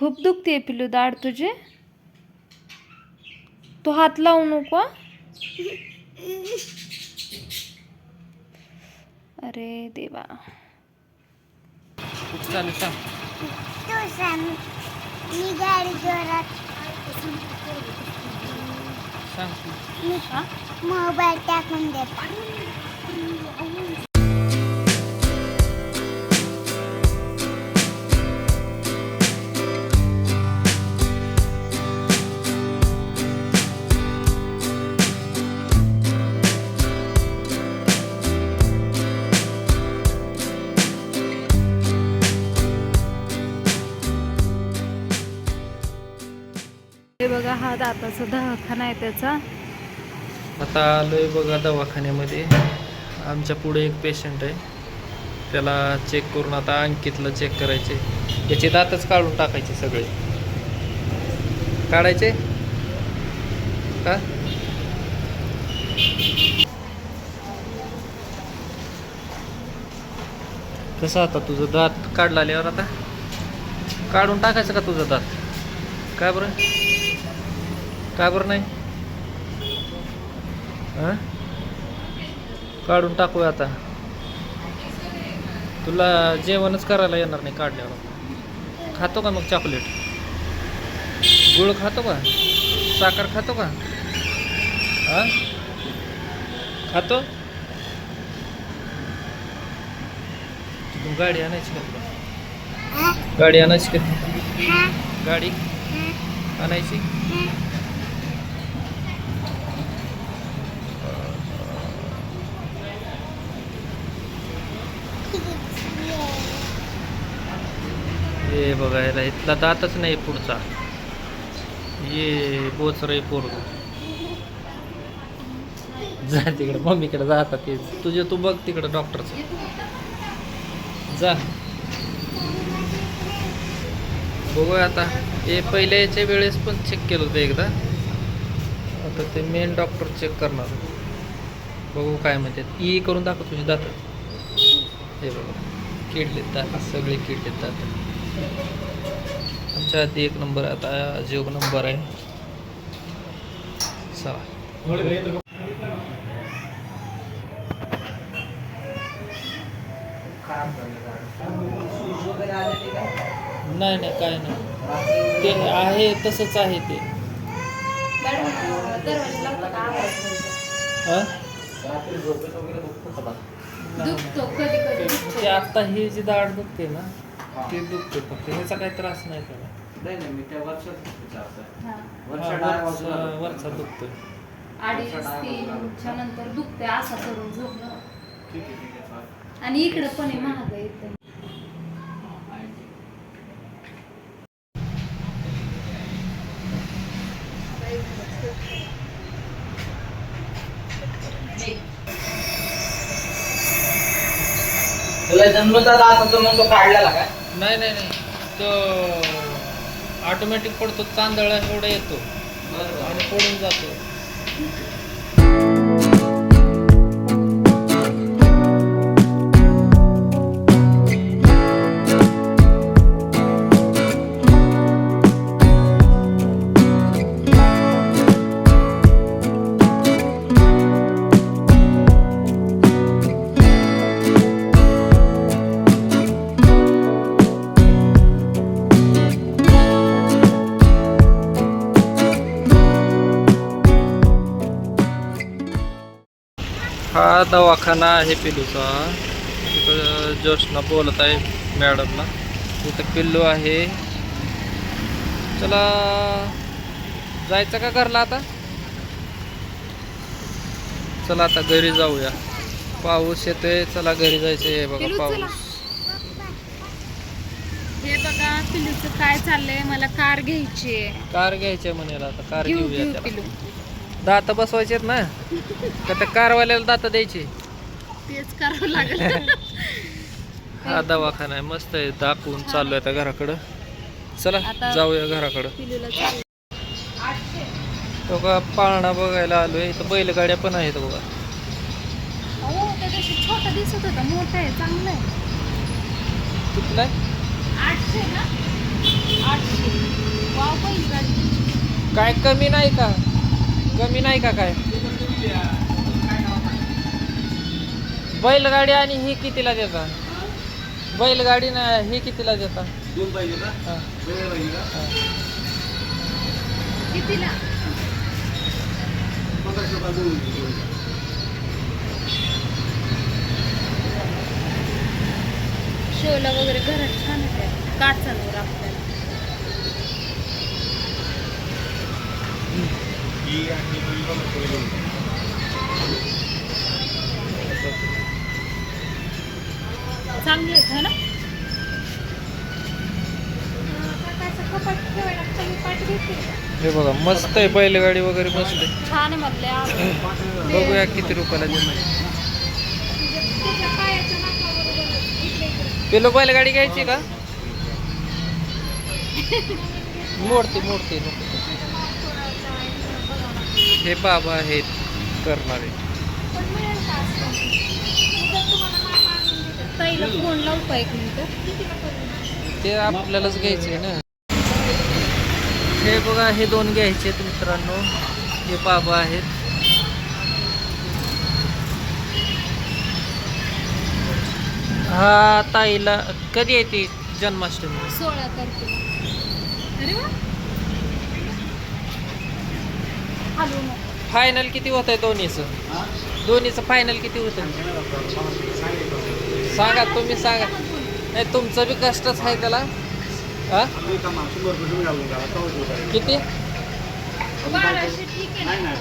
खूप दुखते पिलू दाढ तुझे? तू हात लावू नको? अरे देवा. चालेल सांग. तू सांग. मी गाडी जोरात सांग मोबाईल टाकून देतो. हा दाताचा दवाखाना आहे त्याचा. आता आलोय बघा दवाखान्यामध्ये. आमच्या पुढे एक पेशंट आहे. त्याला चेक करून आता अंकितला चेक करायचे त्याचे दातच काढून टाकायचे सगळे. काढायचे? का? कसं आता तुझं दात काढला आल्यावर आता? काढून टाकायचं का तुझं दात? काय बरं? काय बरं नाही? हं? काढून टाकूया आता. तुला जेवणच करायला येणार नाही काढल्यावर. खातो का मग चॉकलेट गुळ खातो का? साखर खातो का? हा? खातो? तू गाडी आणायची का तुला? गाडी आणायची का? गाडी आणायची? हे बघायला इथला दातच नाही पुढचा. ये बोचर पोरग. जा तिकडे मम्मीकडे जाता ते. तुझे तू बघ तिकडे डॉक्टरचं जा. बघूया आता. हे पहिल्या याच्या वेळेस पण चेक केलं होतं एकदा. आता ते मेन डॉक्टर चेक करणार. बघू काय म्हणतात. ई करून दाखव तुझी दात. हे बघा. किडलेत दात सगळे किडलेत दात. आमच्या आधी एक नंबर आता जो नंबर आहे. चला. नाही नाही काय नाही. ते आहे तसंच आहे हा? ते आता ही जी दाढ दुखते ना ते दुखते फक्त. ह्याचा काही त्रास नाही त्याला. नाही नाही मी त्या वर्षात विचारतोय हा. हा, वरचा वाजवला. वरचा दुखतोय. अडीच तीनच्या नंतर दुखते असा करून झोपलं. ठीक आहे ठीक आहे चालेल. आणि इकडं पण आहे महाग आहे तुला जन्मता दात होतो मग तो काढलेला काय नाही नाही नाही. तो ऑटोमॅटिक पडतो चांदळा एवढा येतो. आणि पडून जातो. दवाखाना आहे पिल्लूचा तिथं जोशना बोलत आहे मॅडमला. तिथं पिल्लू आहे. चला जायचं का घरला आता? चला आता घरी जाऊया. पाऊस येतोय चला घरी जायचं आहे बघा. पाऊस. हे बघा पिलूचं काय चाललंय? मला कार घ्यायची कार घ्यायची म्हणाला आता. कार घेऊ घेऊया दात बसवायचे आहेत ना? का त्या कारवाल्याला दात द्यायची? तेच करावं लागेल. हा दवाखाना आहे मस्त आहे दाखवून चालू आहे आता घराकडं. चला आता- जाऊया घराकडं. पिलूला चाल- तो का पाळणा बघायला आलोय इथं बैलगाड्या पण आहेत बघा. अहो त्या दिवशी छोटा दिसत होता मोठा आहे चांगला आहे. कुठला आहे? आठशे ना? आठशे. काय कमी नाही का? कमी नाही का काय? बैलगाडी आणि ही कितीला देता? बैलगाडी ना ही कितीला देता? दोन पाहिजे का? हा, वेगळे पाहिजे का? हा. कितीला? पंधराशे रुपये दोन दोन. शेवला वगैरे घरात छान आहे काचांवर आपल्याला चांगले आहेत है ना? हे बघा मस्त आहे बैलगाडी वगैरे मस्त आहे. छान आहे बघूया किती रुपयाला देणार पेलो बैलगाडी घ्यायची का? मोडते मोडते नको हे बाबा आहेत करणारे. ते आपल्यालाच घ्यायचे ना. हे बघा हे दोन घ्यायचे आहेत मित्रांनो. हे बाबा आहेत. हा ताईला कधी येते जन्माष्टमी? सोळा तारखेला अरे वा हलवू नको. फायनल किती होत आहे दोन्हीचं? दोन्हीचं फायनल किती होतं सांगा तुम्ही सांगा. नाही तुमचं बी कष्टच आहे त्याला. हा? किती? बाराशे ठीक आहे नाही ना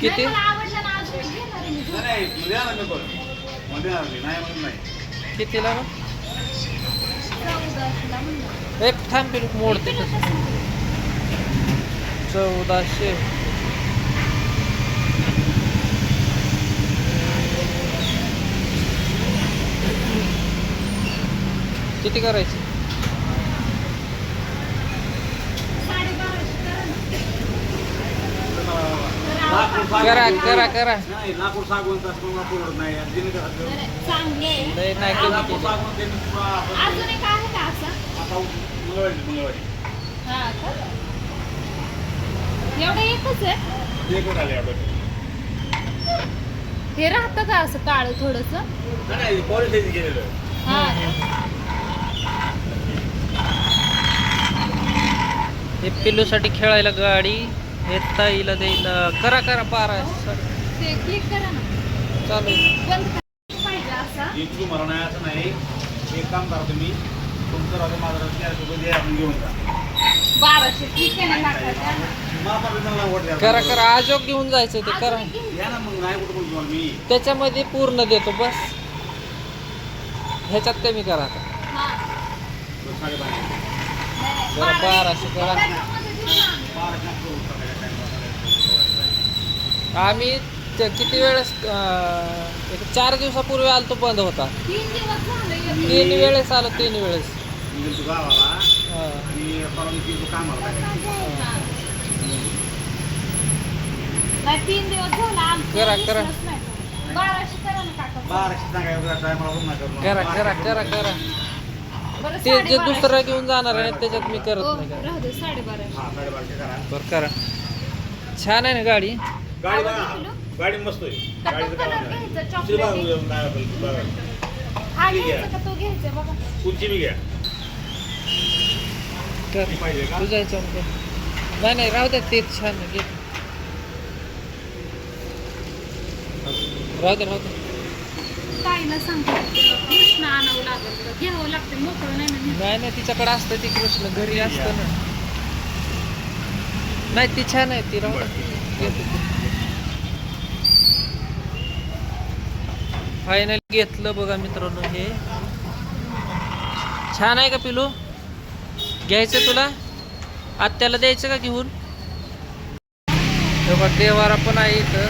किती? हा मला आवडलं ना अजून घेणार आहे मी. मग? मग कितीला म्हणलं. एक थांब पिलू मोडते. तसं. चौदाशे. किती करायचे? करा करा. करा. नाही लाकूड सागवण तास पण नाही. लय नाही कमी लाकूड केलं. सागवण देणं सुद्धा आपण- अजून एक आहे का असा? आता मंगळवारी मंगळवारी हा का? एवढं एकच आहे? ते कुठं आले आपण हे राहतं का असं काळ थोडस? नाही पॉलिसी गेलेलं हा हे पिल्लूसाठी खेळायला गाडी हे ताईला द्यायला. करा करा बारा ते क्लिक करा ना. चालू बंद करा. पाहिजे असा. नाही असं नाही. एक काम करा तुम्ही. तुमचं राहतं माझं आपण घेऊन जा. बाराशे ठीक आहे ना करा करा आजोग घेऊन जायचं ते करा त्याच्यामध्ये पूर्ण देतो बस ह्याच्यात कमी करा आता. हा. जरा बाराशे करा. आम्ही. ते किती वेळेस अं, एक चार दिवसापूर्वी आलतो बंद होता. तीन वेळेस आलो तीन वेळेस म्हणजे तू गावाला हा. आणि परवानगी तू कामाला टाकायचं. नाही तीन दिवस झाला आमचं करा, दिसलंच करा. नाही. बाराशे करा ना काका बाराशे सांगायचं टायमाला पण नाही करणार. करा करा करा करा बरं, ते जे साडेबाराशे. दुसरं घेऊन जाणार आहे त्याच्यात मी हो, करत नाही का राहू दे साडेबाराशे हा साडेबाराशे करा बरं करा छान आहे ना गाडी गाडी बघा गाडी मस्त आहे गाडीचं तो कलर नाही. घ्यायचा नाही बघा. हा ठीक आहे. घ्यायचा का तो घ्यायचा बघा कुठची बी घ्या कर. ती पाहिजे का तू जायचं आमचं. नाही नाही राहू दे तेच छान घे. राहू दे राहू दे ताईला सांगतो कृष्ण आणावं लागेल तुला. घ्यावं लागतं मोकळं नाही ना नाही नाही तिच्याकडे असतं ती कृष्ण. घरी असतं ना. नाही ती छान आहे ती राहू ती. फायनल घेतलं बघा मित्रांनो हे. छान आहे का पिलू? घ्यायचं तुला? आत्याला द्यायचं का घेऊन? बघा देवारा पण आहे इथं.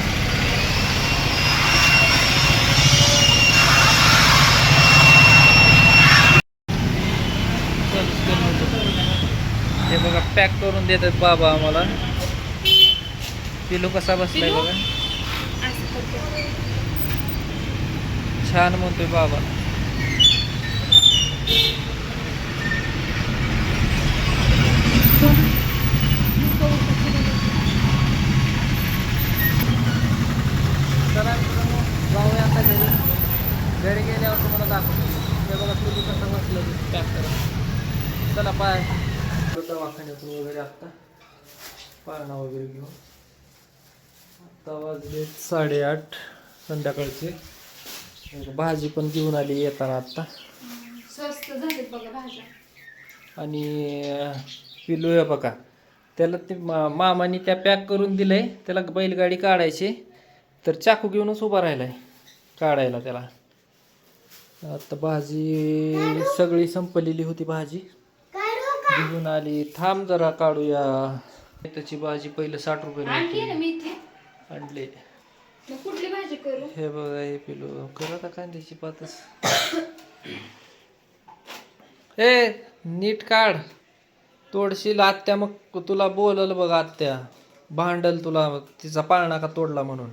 हे बघा पॅक करून देतात बाबा आम्हाला. पिलू कसा बसलाय? बघा. छान म्हणतोय बाबा. चला मित्रांनो जाऊया आता घरी. घरी गेल्यावर तुम्हाला दाखवतो. ते बघा तुम्ही कसं बसलं पॅक करा. चला पाय दवाखान्यातून वगैरे आत्ता. पाळणा वगैरे घेऊन. आत्ता वाजले साडेआठ संध्याकाळचे. भाजी पण घेऊन आली येताना आत्ता. स्वस्त झाली बघा भाज्या. आणि पिलू आहे बघा. त्याला ते मा मामाने त्या पॅक करून दिलंय. त्याला बैलगाडी काढायची. तर चाकू घेऊनच उभा राहिलाय काढायला त्याला. आता भाजी सगळी संपलेली होती भाजी. घेऊन आली. थांब जरा काढूया. त्याची भाजी पहिलं साठ रुपये आणली हे बघा हे पिलू. कर आता कांद्याची पातच. ए नीट काढ. तोडशील आत्या मग तुला बोलल बघ आत्या. भांडल तुला तिचा पाळणा का तोडला म्हणून.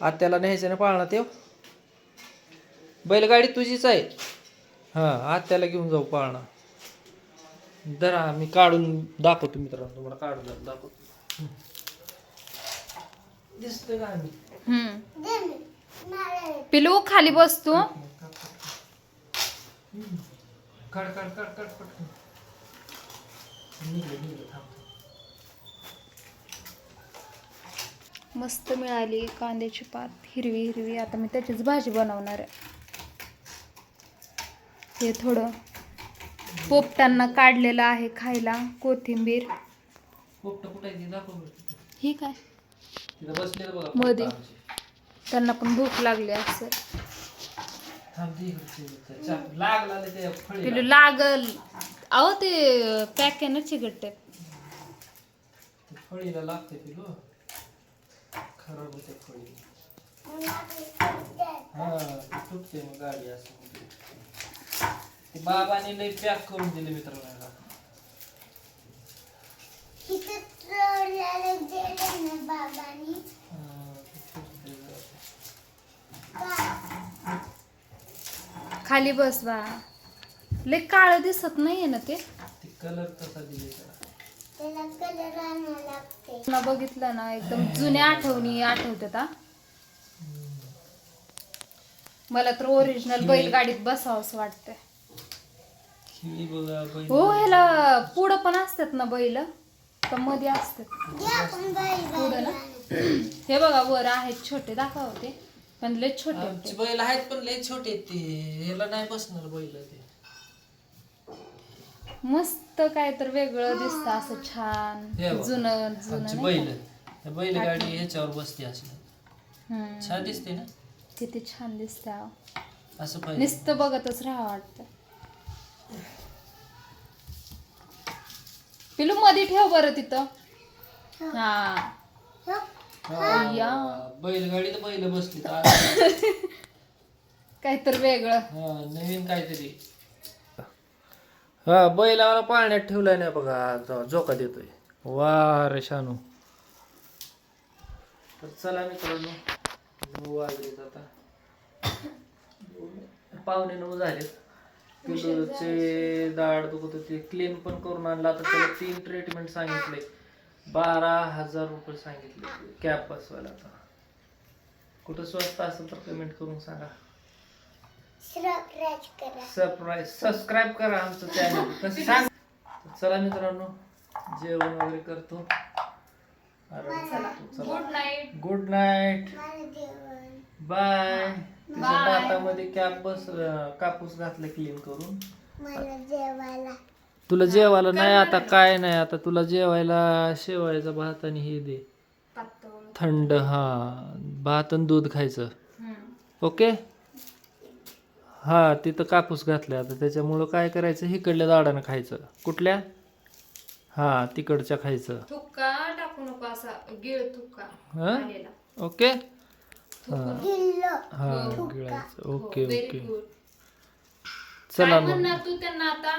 आत्याला न्यायचं ना पाळणा ते बैलगाडी तुझीच आहे. हां आत्याला घेऊन जाऊ पाळणा. जरा मी काढून दाखवतो मित्रांनो. तुम्हाला काढून दाखवतो. दिसतं का आम्ही? पिलू खाली बसतो काढ काढ काढ काढ पटकन. निघलं निघलं थांब मस्त मिळाली कांद्याची पात हिरवी हिरवी आता मी त्याचीच भाजी बनवणार आहे हे थोडं पोपटांना काढलेलं आहे खायला कोथिंबीर. ही काय मध्ये. त्यांना पण भूक लागली असं थांब ते इकडे ते इकडे. चाप. लागला ना ते फळीला. पिलू लागल अहो ते पॅक आहे ना चिकटते ते फळीला लागते पिलू खराब होते फळी हा ते तुटते मग गाडी असं होते. ते बाबाने लई पॅक करून दिले मित्रांनो इथं चोरलेलं गेलं ना बाबांनी हा, ते तुटते जरा. का? खाली बस बा लय काळ दिसत नाहीये ना ते. ते कलर तसा दिले त्याला? कलर लागते. बघितलं ना एकदम जुन्या आठवणी आठवतात हा. मला तर ओरिजिनल बैलगाडीत बसावंच वाटतंय. खिळी बघा बैल हो ह्याला पुढं पण असतात ना बैल? का मध्ये असतात. पुढं ना? हे बघा वर आहेत छोटे दाखवा होते. पण लय छोटे आमची बैल आहेत पण लय छोटे आहेत ते. ह्याला नाही बसणार बैल ते. मस्त काय तर वेगळं दिसतं असं छान हे बघा. जुनं आमची जुनं बैल का? बैलगाडी ह्याच्यावर बसते हम्म. छान दिसते ना किती छान दिसतं अहो. असं पाहिजे नुसतं बघतच राहा वाटतं पिलू मध्ये ठेव बरं तिथं हा हो. हा, या. बैलगाडीत बैल बसली तर काय तर वेगळं हा नवीन काहीतरी हा बैलाला पाळण्यात ठेवलाय नाही बघा जो- झोका देतोय. वा रे शानू. तर चला मित्रांनो वाजलेत आता. पावणे नऊ झालेत. पिलूचे दाढ दुखत होती. क्लीन पण करून आणला तर त्याला तीन ट्रीटमेंट सांगितले. बारा हजार रुपये सांगितले. कॅप बसवायला आता. कुठं स्वस्त असेल तर पेमेंट करून सांगा. सरप्राईज सबस्क्राईब करा आमचं चॅनल कसं सांग. चला मित्रांनो जेवण वगैरे करतो. गुड नाईट गुड नाईट मला जेवण. बाय तिच्या Bye. दातामध्ये कॅप बस अं, कापूस घातला क्लीन करून. तुला जेवायला नाही आता काय नाही आता तुला जेवायला शेवायचा भात आणि हे दे. थंड हा. भात आणि दूध खायचं. ओके हा तिथं कापूस घातलाय आता. त्याच्यामुळं काय करायचं? हिकडल्या दाडानं खायचं. कुठल्या? हा तिकडच्या खायचं. थुक्का टाकू नको असा. गिळ थुक्का हा? आलेला ओके? हा. हो. गिळायचं. हो, ओके very ओके. good. चला काय मग. म्हणणार तू त्यांना आता?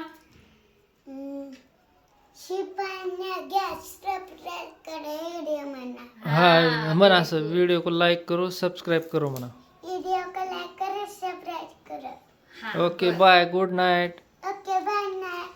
शिपाईने गॅस सबस्क्राईब करा व्हिडिओ म्हणा. हा म्हणा असं. व्हिडिओ को लाईक करू सबस्क्राईब करू म्हणा. व्हिडिओ को लाईक करा सबस्क्राईब करा। Okay bye good night okay bye night